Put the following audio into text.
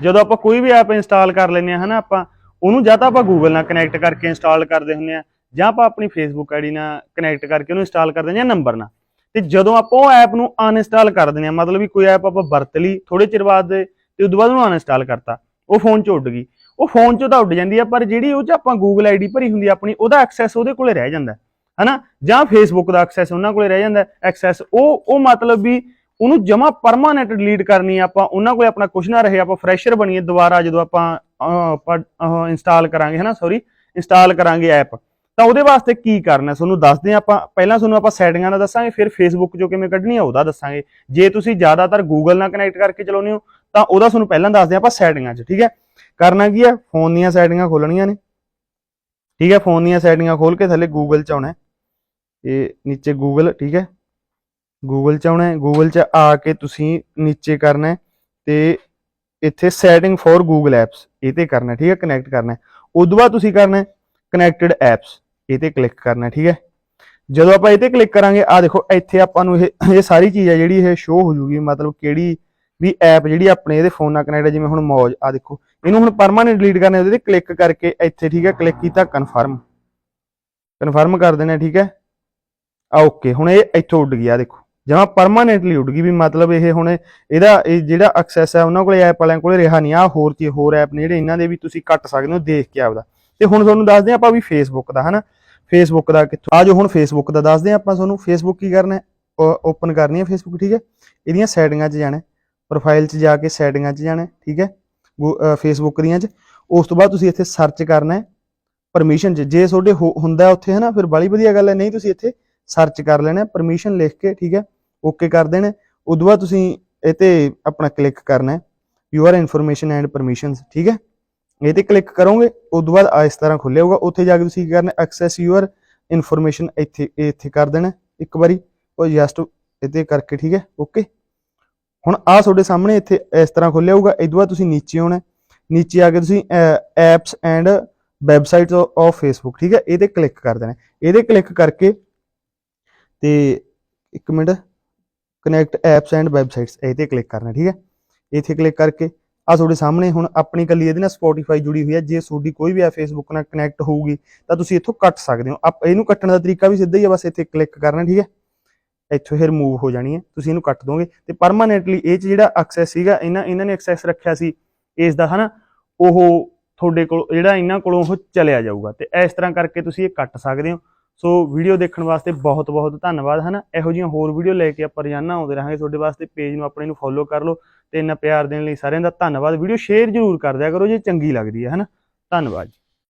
ਜਦੋਂ ਆਪਾਂ ਕੋਈ ਵੀ ਐਪ ਇੰਸਟਾਲ ਕਰ ਲੈਂਦੇ ਆ ਹਨਾ ਆਪਾਂ ਉਹਨੂੰ ਜਾਂ ਤਾਂ ਆਪਾਂ ਗੂਗਲ ਨਾਲ ਕਨੈਕਟ ਕਰਕੇ ਇੰਸਟਾਲ ਕਰਦੇ ਹੁੰਦੇ ਆ ਜਾਂ ਆਪਾਂ ਆਪਣੀ ਫੇਸਬੁੱਕ ਆਈਡੀ ਨਾਲ ਕਨੈਕਟ ਕਰਕੇ ਉਹਨੂੰ ਇੰਸਟਾਲ ਕਰਦੇ ਹਾਂ ਜਾਂ ਨੰਬਰ ਨਾਲ। ਤੇ ਜਦੋਂ ਆਪਾਂ ਉਹ ਐਪ ਨੂੰ ਅਨਇੰਸਟਾਲ ਕਰ ਦਿੰਦੇ ਆ ਮਤਲਬ ਵੀ ਕੋਈ ਐਪ ਆਪਾਂ ਵਰਤ ਲਈ ਥੋੜੇ ਚਿਰ ਬਾਅਦ ਤੇ ਉਦੋਂ ਬਾਅਦ ਉਹਨੂੰ ਅਨਇੰਸਟਾਲ ਕਰਤਾ ਉਹ ਫੋਨ 'ਚ ਉੱਡ ਗਈ। ਉਹ ਫੋਨ 'ਚੋਂ ਤਾਂ ਉੱਡ ਜਾਂਦੀ ਆ ਪਰ ਜਿਹੜੀ ਉਹ 'ਚ ਆਪਾਂ ਗੂਗਲ ਆਈਡੀ ਭਰੀ ਹੁੰਦੀ ਆਪਣੀ ਉਹਦਾ ਐਕਸੈਸ ਉਹਦੇ ਕੋਲੇ ਰਹਿ ਜਾਂਦਾ। ਹੈ, ਹਨਾ? ਜਾਂ ਫੇਸਬੁੱਕ ਦਾ ਐਕਸੈਸ ਉਹਨਾਂ ਕੋਲੇ ਰਹਿ ਜਾਂਦਾ। ਐਕਸੈਸ ਉਹ ਉਹ ਮਤਲਬ ਵੀ ਉਹਨੂੰ ਜਮਾ ਪਰਮਾਨੈਂਟ ਡਿਲੀਟ ਕਰਨੀ ਆਪਾਂ, ਉਹਨਾਂ ਕੋਲੇ ਆਪਣਾ ਕੁਝ ਨਾ ਰਹੇ, ਆਪਾਂ ਫਰੈਸ਼ਰ ਬਣੀਏ ਦੁਬਾਰਾ ਜਦੋਂ ਆਪਾਂ ਇੰਸਟਾਲ ਕਰਾਂਗੇ, ਹਨਾ ਸੌਰੀ ਇੰਸਟਾਲ ਕਰਾਂਗੇ ਐਪ ਤਾਂ ਉਹਦੇ ਵਾਸਤੇ ਕੀ ਕਰਨਾ? ਤੁਹਾਨੂੰ ਦੱਸਦੇ ਹਾਂ ਆਪਾਂ, ਪਹਿਲਾਂ ਤੁਹਾਨੂੰ ਆਪਾਂ ਸੈਟਿੰਗਾਂ ਦਾ ਦੱਸਾਂਗੇ, ਫਿਰ ਫੇਸਬੁੱਕ ਜੋ ਕਿਵੇਂ ਕੱਢਣੀ ਆ, ਉਹਦਾ ਦੱਸਾਂਗੇ। ਜੇ ਤੁਸੀਂ ਜ਼ਿਆਦਾਤਰ ਗੂਗਲ ਨਾਲ ਕਨੈਕਟ ਕਰਕੇ ਚਲਾਉਂਦੇ ਹੋ, ਤਾਂ ਉਹਦਾ ਤੁਹਾਨੂੰ ਪਹਿਲਾਂ ਦੱਸਦੇ ਹਾਂ ਆਪਾਂ ਸੈਟਿੰਗਾਂ 'ਚ, ਠੀਕ ਹੈ? ਕਰਨਾ ਕੀ ਹੈ? ਫੋਨ ਦੀਆਂ ਸੈਟਿੰਗਾਂ ਖੋਲਣੀਆਂ ਨੇ। ਠੀਕ ਹੈ? ਫੋਨ ਦੀਆਂ ਸੈਟਿੰਗਾਂ ਖੋਲ ਕੇ ਥੱਲੇ ਗੂਗਲ 'ਚ ਆਉਣਾ ਹੈ। ਇਹ ਨੀਚੇ ਗੂਗਲ ਠੀਕ ਹੈ? ਗੂਗਲ 'ਚ ਆਉਣਾ ਹੈ ਗੂਗਲ 'ਚ ਆ ਕੇ ਤੁਸੀਂ ਨੀਚੇ ਕਰਨਾ ਹੈ ਤੇ ਇੱਥੇ ਸੈਟਿੰਗ ਫॉर ਗੂਗਲ ਐਪਸ ਇਹ ਤੇ ਕਰਨਾ ਠੀਕ ਹੈ ਕਨੈਕਟ ਕਰਨਾ ਹੈ। ਉਦੋਂ ਬਾਅਦ ਤੁਸੀਂ ਕਰਨਾ ਹੈ ਕਨੈਕਟਡ ਐਪਸ ਇਹ ਤੇ ਕਲਿੱਕ ਕਰਨਾ ਠੀਕ ਹੈ। ਜਦੋਂ ਆਪਾਂ ਇਹ ਤੇ ਕਲਿੱਕ ਕਰਾਂਗੇ ਆ ਦੇਖੋ, ਇੱਥੇ ਆਪਾਂ ਨੂੰ ਇਹ ਇਹ ਸਾਰੀ ਚੀਜ਼ ਹੈ ਜਿਹੜੀ ਇਹ ਸ਼ੋ ਹੋ ਜੂਗੀ, ਮਤਲਬ ਕਿਹੜੀ ਵੀ ਐਪ ਜਿਹੜੀ ਆਪਣੇ ਇਹਦੇ ਫੋਨ ਨਾਲ ਕਨੈਕਟ ਹੈ, ਜਿਵੇਂ ਹੁਣ ਮੌਜ ਆ ਦੇਖੋ, ਇਹਨੂੰ ਹੁਣ ਪਰਮਾਨੈਂਟ ਡਿਲੀਟ ਕਰਨਾ ਉਹਦੇ ਤੇ ਕਲਿੱਕ ਕਰਕੇ ਇੱਥੇ, ਠੀਕ ਹੈ ਕਲਿੱਕ ਕੀਤਾ ਕਨਫਰਮ ਕਨਫਰਮ ਕਰ ਦੇਣਾ ਠੀਕ ਹੈ। ਆ ਓਕੇ ਹੁਣ ਇਹ ਇੱਥੋਂ ਉੱਡ ਗਿਆ ਦੇਖੋ। ਜਮਾ ਪਰਮਾਨੈਂਟਲੀ ਉੱਡ ਗਈ ਵੀ ਮਤਲਬ ਇਹ ਹੁਣ ਇਹਦਾ, ਇਹ ਜਿਹੜਾ ਐਕਸੈਸ ਹੈ ਉਹਨਾਂ ਕੋਲੇ ਐਪ ਵਾਲਿਆਂ ਕੋਲੇ ਰਿਹਾ ਨਹੀਂ। ਆ ਹੋਰ ਚੀ ਹੋਰ ਐਪ ਨੇ ਜਿਹੜੇ ਇਹਨਾਂ ਦੇ ਵੀ ਤੁਸੀਂ ਕੱਟ ਸਕਦੇ ਹੋ ਦੇਖ ਕੇ ਆਪਦਾ। ਤੇ ਹੁਣ ਤੁਹਾਨੂੰ ਦੱਸਦੇ ਹਾਂ ਆਪਾਂ ਵੀ ਫੇਸਬੁੱਕ ਦਾ, ਹਨਾ? ਫੇਸਬੁੱਕ ਦਾ ਕਿੱਥੋਂ ਆ ਜੋ ਹੁਣ ਫੇਸਬੁੱਕ ਦਾ ਦੱਸਦੇ ਹਾਂ ਆਪਾਂ ਤੁਹਾਨੂੰ। ਫੇਸਬੁੱਕ ਕੀ ਕਰਨਾ ਹੈ? ਓਪਨ ਕਰਨੀ ਹੈ ਫੇਸਬੁੱਕ ਠੀਕ ਹੈ? ਇਹਦੀਆਂ ਸੈਟਿੰਗਾਂ 'ਚ ਜਾਣਾ ਪ੍ਰੋਫਾਈਲ 'ਚ ਜਾ ਕੇ ਸੈਟਿੰਗਾਂ 'ਚ ਜਾਣਾ ਠੀਕ ਹੈ? ਫੇਸਬੁੱਕ ਦੀਆਂ 'ਚ। ਉਸ ਤੋਂ ਬਾਅਦ ਤੁਸੀਂ ਇੱਥੇ ਸਰਚ ਕਰਨਾ ਹੈ। ਪਰਮਿਸ਼ਨ 'ਚ। ਜੇ ਤੁਹਾਡੇ ਹੋ- ਹੁੰਦਾ ਉੱਥੇ, ਹਨਾ? ਫਿਰ ਬੜੀ ਵਧੀਆ ਗੱਲ ਹੈ। ਨਹੀਂ, ਤੁਸੀਂ ਇੱਥੇ ਸਰਚ ਕਰ ਲੈਣਾ ਪਰਮਿਸ਼ਨ ਲਿਖ ਕੇ, ਠੀਕ ਹੈ? ਓਕੇ ਕਰ ਦੇਣਾ। ਉਦੋਂ ਬਾਅਦ ਤੁਸੀਂ ਇਹ ਤੇ ਆਪਣਾ ਕਲਿੱਕ ਕਰਨਾ ਹੈ। ਯੂਅਰ ਇਨਫੋਰਮੇਸ਼ਨ ਐਂਡ ਪਰਮਿਸ਼ਨਸ ਠੀਕ ਹੈ? ਇਹ ਤੇ ਕਲਿੱਕ ਕਰੋਗੇ, ਉਦੋਂ ਬਾਅਦ ਆ ਇਸ ਤਰ੍ਹਾਂ ਖੁੱਲਿਆ ਉੱਥੇ ਜਾ ਕੇ ਤੁਸੀਂ ਕੀ ਕਰਨਾ ਐਕਸੈਸ ਯੂਅਰ ਇਨਫੋਰਮੇਸ਼ਨ ਇੱਥੇ, ਇਹ ਇੱਥੇ ਕਰ ਦੇਣਾ ਇੱਕ ਵਾਰੀ, ਉਹ ਜਸਟ ਇਹਤੇ ਕਰਕੇ, ਠੀਕ ਹੈ? ਓਕੇ। ਹੁਣ ਆ ਤੁਹਾਡੇ ਸਾਹਮਣੇ ਇੱਥੇ ਇਸ ਤਰ੍ਹਾਂ ਖੁੱਲਿਆ ਹੋਊਗਾ। ਇਦੋਂ ਬਾਅਦ ਤੁਸੀਂ ਨੀਚੇ ਆਉਣਾ ਹੈ। ਨੀਚੇ ਆ ਕੇ ਤੁਸੀਂ apps and websites of Facebook ਠੀਕ ਹੈ? ਇਹਦੇ ਕਲਿੱਕ ਕਰ ਦੇਣਾ ਇਹਦੇ ਕਲਿੱਕ ਕਰਕੇ, ਤੇ ਇੱਕ minute. Connect apps and websites ਇਹ ਤੇ ਕਲਿੱਕ ਕਰਨਾ, ਠੀਕ ਹੈ? ਇੱਥੇ ਕਲਿੱਕ ਕਰਕੇ ਆ ਤੁਹਾਡੇ ਸਾਹਮਣੇ ਹੁਣ ਆਪਣੀ ਕੱਲੀ ਇਹਦੇ ਨਾਲ ਸਪੋਟੀਫਾਈ ਜੁੜੀ ਹੋਈ ਹੈ। ਜੇ ਤੁਹਾਡੀ ਕੋਈ ਵੀ ਐਪ ਫੇਸਬੁੱਕ ਨਾਲ ਕਨੈਕਟ ਹੋਊਗੀ, ਤਾਂ ਤੁਸੀਂ ਇੱਥੋਂ ਕੱਟ ਸਕਦੇ ਹੋ। ਆਪ ਇਹਨੂੰ ਕੱਟਣ ਦਾ ਤਰੀਕਾ ਵੀ ਸਿੱਧਾ ਹੀ ਹੈ ਬਸ ਇੱਥੇ ਕਲਿੱਕ ਕਰਨਾ, ਠੀਕ ਹੈ? ਇੱਥੋਂ ਇਹ ਰਿਮੂਵ ਹੋ ਜਾਣੀ ਹੈ। ਤੁਸੀਂ ਇਹਨੂੰ ਕੱਟ ਦੋਗੇ ਤੇ ਪਰਮਾਨੈਂਟਲੀ ਇਹ 'ਚ ਜਿਹੜਾ ਐਕਸੈਸ ਸੀਗਾ, ਇਹਨਾਂ ਇਹਨਾਂ ਨੇ ਐਕਸੈਸ ਰੱਖਿਆ ਸੀ ਇਸ ਦਾ, ਹਨਾ? ਉਹ ਤੁਹਾਡੇ ਕੋਲ, ਜਿਹੜਾ ਇਹਨਾਂ ਕੋਲੋਂ ਉਹ ਚਲਿਆ ਜਾਊਗਾ। ਤੇ ਇਸ ਤਰ੍ਹਾਂ ਕਰਕੇ ਤੁਸੀਂ ਇਹ ਕੱਟ ਸਕਦੇ ਹੋ। ਸੋ ਵੀਡੀਓ ਦੇਖਣ ਵਾਸਤੇ ਬਹੁਤ ਬਹੁਤ ਧੰਨਵਾਦ, ਹਨਾ? ਇਹੋ ਜਿਹੀਆਂ ਹੋਰ ਵੀਡੀਓ ਲੈ ਕੇ ਆਪਾਂ ਰੋਜ਼ਾਨਾ ਆਉਂਦੇ ਰਹਾਂਗੇ। ਤੁਹਾਡੇ ਵਾਸਤੇ ਪੇਜ ਨੂੰ ਆਪਣੇ ਨੂੰ ਫੋਲੋ ਕਰ ਲਓ ਤੇ ਇੰਨਾ ਪਿਆਰ ਦੇਣ ਲਈ ਸਾਰਿਆਂ ਦਾ ਧੰਨਵਾਦ। ਵੀਡੀਓ ਸ਼ੇਅਰ ਜ਼ਰੂਰ ਕਰ ਦਿਆ ਕਰੋ ਜੇ ਚੰਗੀ ਲੱਗਦੀ ਹੈ, ਹਨਾ? ਧੰਨਵਾਦ